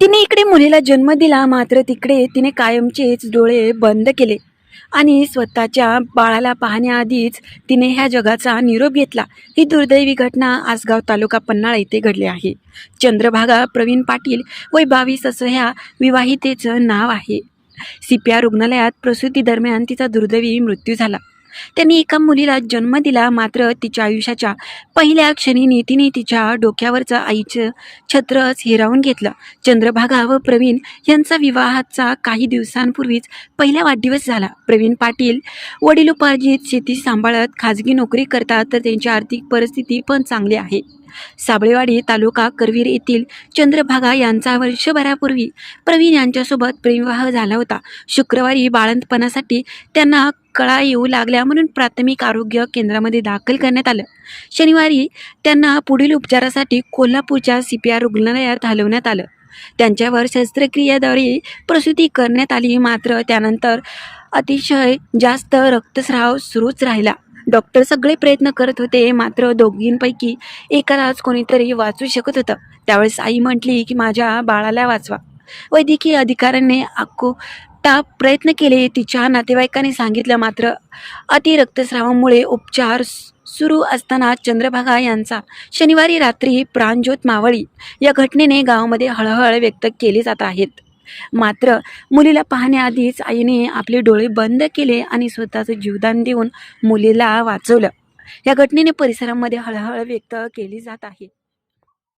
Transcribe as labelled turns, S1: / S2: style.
S1: तिने इकडे मुलीला जन्म दिला मात्र तिकडे तिने कायमचेच डोळे बंद केले आणि स्वतःच्या बाळाला पाहण्याआधीच तिने ह्या जगाचा निरोप घेतला. ही दुर्दैवी घटना आसगाव तालुका पन्हाळा येथे घडली आहे. चंद्रभागा प्रवीण पाटील वय बावीस असं ह्या विवाहितेचं नाव आहे. सिप्या रुग्णालयात प्रसूती दरम्यान तिचा दुर्दैवी मृत्यू झाला. त्यांनी एका मुलीला जन्म दिला मात्र तिच्या आयुष्याच्या पहिल्या क्षणी नीतीने तिच्या डोक्यावरचं आईचं छत्रच हिरावून घेतलं. चंद्रभागा व प्रवीण यांचा विवाहाचा काही दिवसांपूर्वीच पहिला वाढदिवस झाला. प्रवीण पाटील वडिलोपार्जित शेती सांभाळत खाजगी नोकरी करतात तर त्यांची आर्थिक परिस्थिती पण चांगली आहे. साबळेवाडी तालुका करवीर येथील चंद्रभागा यांचा वर्षभरापूर्वी प्रवीण यांच्यासोबत प्रेमविवाह झाला होता. शुक्रवारी बाळंतपणासाठी त्यांना कळा येऊ लागल्या म्हणून प्राथमिक आरोग्य केंद्रामध्ये दाखल करण्यात आलं. शनिवारी त्यांना पुढील उपचारासाठी कोल्हापूरच्या सी पी आर रुग्णालयात हलवण्यात आलं. त्यांच्यावर शस्त्रक्रियेद्वारे प्रसूती करण्यात आली मात्र त्यानंतर अतिशय जास्त रक्तस्राव सुरूच राहिला. डॉक्टर सगळे प्रयत्न करत होते मात्र दोघींपैकी एकालाच कोणीतरी वाचू शकत होतं. त्यावेळेस आई म्हटली की माझ्या बाळाला वाचवा. वैद्यकीय अधिकाऱ्यांनी अक्कोटा प्रयत्न केले. तिच्या नातेवाईकांनी सांगितलं मात्र अति रक्तस्रावामुळे उपचार सुरू असताना चंद्रभागा यांचा शनिवारी रात्री प्राणज्योत मावळी या घटनेने गावामध्ये हळहळ व्यक्त केली जात आहेत मात्र मुलीला पाहण्याआधीच आईने आपले डोळे बंद केले आणि स्वतःचं जीवदान देऊन मुलीला वाचवलं. या घटनेने परिसरामध्ये हळहळ व्यक्त केली जात आहे.